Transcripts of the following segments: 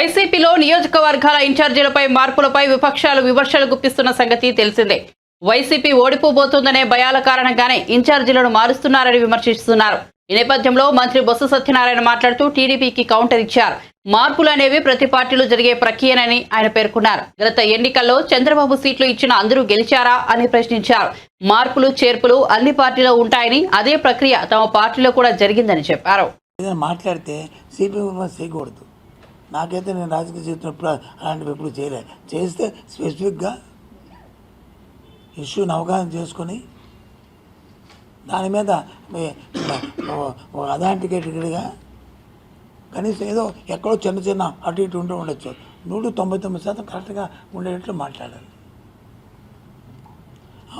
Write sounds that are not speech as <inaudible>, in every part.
వైసీపీలో నియోజకవర్గాల ఇన్ఛార్జీలపై మార్పులపై విపక్షాలు విమర్శలు గుప్పిస్తున్న సంగతి తెలిసిందే. వైసీపీ ఓడిపోబోతుందనే భయాల కారణంగానే ఇన్ఛార్జీలను మారుస్తున్నారని విమర్శిస్తున్నారు. ఈ నేపథ్యంలో మంత్రి బొత్స సత్యనారాయణ మాట్లాడుతూ టీడీపీకి కౌంటర్ ఇచ్చారు. మార్పులు అనేవి ప్రతి పార్టీలో జరిగే ప్రక్రియనని ఆయన పేర్కొన్నారు. గత ఎన్నికల్లో చంద్రబాబు సీట్లు ఇచ్చిన అందరూ గెలిచారా అని ప్రశ్నించారు. మార్పులు చేర్పులు అన్ని పార్టీలో ఉంటాయని అదే ప్రక్రియ తమ పార్టీలో కూడా జరిగిందని చెప్పారు. మాట్లాడితే చేయకూడదు నాకైతే నేను రాజకీయ చేస్తున్నప్పుడు అలాంటివి ఎప్పుడు చేయలే. చేస్తే స్పెసిఫిక్గా ఇష్యూని అవగాహన చేసుకొని దాని మీద మీ- అథాంటికేటెడ్గా కనీసం ఏదో ఎక్కడో చిన్న చిన్న అటు ఇటు ఉంటూ ఉండొచ్చు. నూట తొంభై తొమ్మిది శాతం కరెక్ట్గా ఉండేటట్లు మాట్లాడాలి.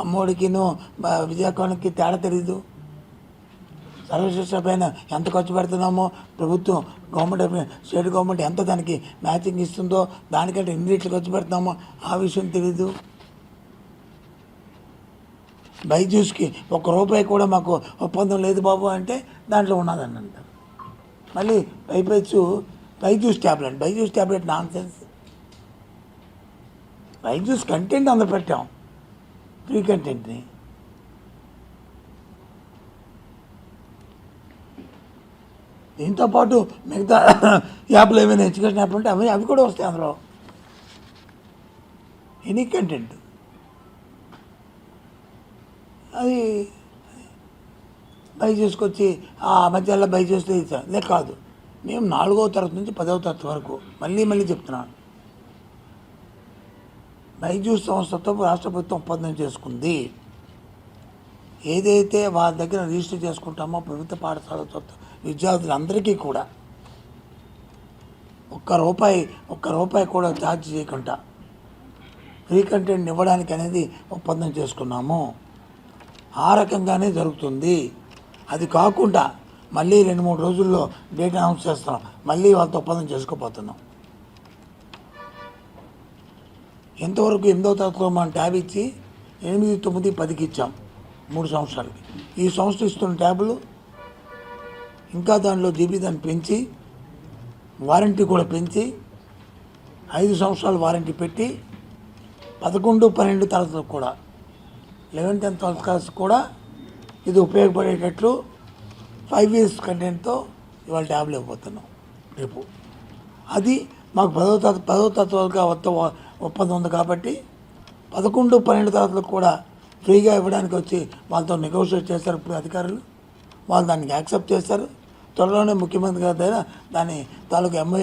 అమ్మోడికిను బ- తేడా తెలీదు. సర్వశిక్ష పైన ఎంత ఖర్చు పెడుతున్నామో ప్రభుత్వం గవర్నమెంట్ స్టేట్ గవర్నమెంట్ ఎంత దానికి మ్యాచింగ్ ఇస్తుందో దానికంటే ఎన్ని రెట్లు ఖర్చు పెడుతున్నామో ఆ విషయం తెలీదు. బైజూస్కి ఒక్క రూపాయి కూడా మాకు ఒప్పందం లేదు బాబు అంటే దాంట్లో ఉన్నదని అంటారు. మళ్ళీ పైపెచ్చు Byju's tablet Byju's tablet nonsense Byju's content అందపెట్టాం free కంటెంట్ని. దీంతో పాటు మిగతా <coughs> యాప్లు ఏమైనా ఎడ్యుకేషన్ యాప్ ఉంటే అవి అవి కూడా వస్తాయి అందులో. ఎనీ కంటెంట్ అది బై చేసుకొచ్చి ఆ మధ్యలో బై చేస్తే ఇచ్చాం కాదు. మేము నాలుగవ తరగతి నుంచి పదవ తరగతి వరకు మళ్ళీ మళ్ళీ చెప్తున్నాను. బైజూస్ సంస్థతో రాష్ట్ర ప్రభుత్వం ఒప్పందం చేసుకుంది. ఏదైతే వాళ్ళ దగ్గర రిజిస్టర్ చేసుకుంటామో ప్రభుత్వ పాఠశాలతో విద్యార్థులందరికీ కూడా ఒక్క రూపాయి ఒక్క రూపాయి కూడా ఛార్జ్ చేయకుండా ఫ్రీ కంటెంట్ ఇవ్వడానికి అనేది ఒప్పందం చేసుకున్నాము. ఆ రకంగానే జరుగుతుంది. అది కాకుండా మళ్ళీ రెండు మూడు రోజుల్లో డేట్ అనౌన్స్ చేస్తున్నాం. మళ్ళీ వాళ్ళతో ఒప్పందం చేసుకోపోతున్నాం ఎంతవరకు ఎనిమిదవ తరగతిలో మనం ట్యాబ్ ఇచ్చి ఎనిమిది తొమ్మిది పదికి ఇచ్చాం. మూడు సంవత్సరాలకి. ఈ సంవత్సరం ఇస్తున్న ట్యాబులు ఇంకా దానిలో జీవితం దాన్ని పెంచి వారంటీ కూడా పెంచి ఐదు సంవత్సరాలు వారంటీ పెట్టి పదకొండు పన్నెండు తరగతులకు కూడా లెవెన్త్ అండ్ ట్వెల్త్ క్లాస్ కూడా ఇది ఉపయోగపడేటట్లు ఫైవ్ ఇయర్స్ కంటెంట్తో ఇవాళ ట్యాబ్లు ఇవ్వబోతున్నాం రేపు. అది మాకు పదవ తరగతి పదవ తత్వాలుగా ఒత్త ఒప్పందం ఉంది కాబట్టి పదకొండు పన్నెండు తరగతులకు కూడా ఫ్రీగా ఇవ్వడానికి వచ్చి వాళ్ళతో నెగోషియేట్ చేస్తారు ఇప్పుడు అధికారులు. వాళ్ళు దానికి యాక్సెప్ట్ చేస్తారు. త్వరలోనే ముఖ్యమంత్రి గారి దగ్గర దాని తాలూకు ఎంఐ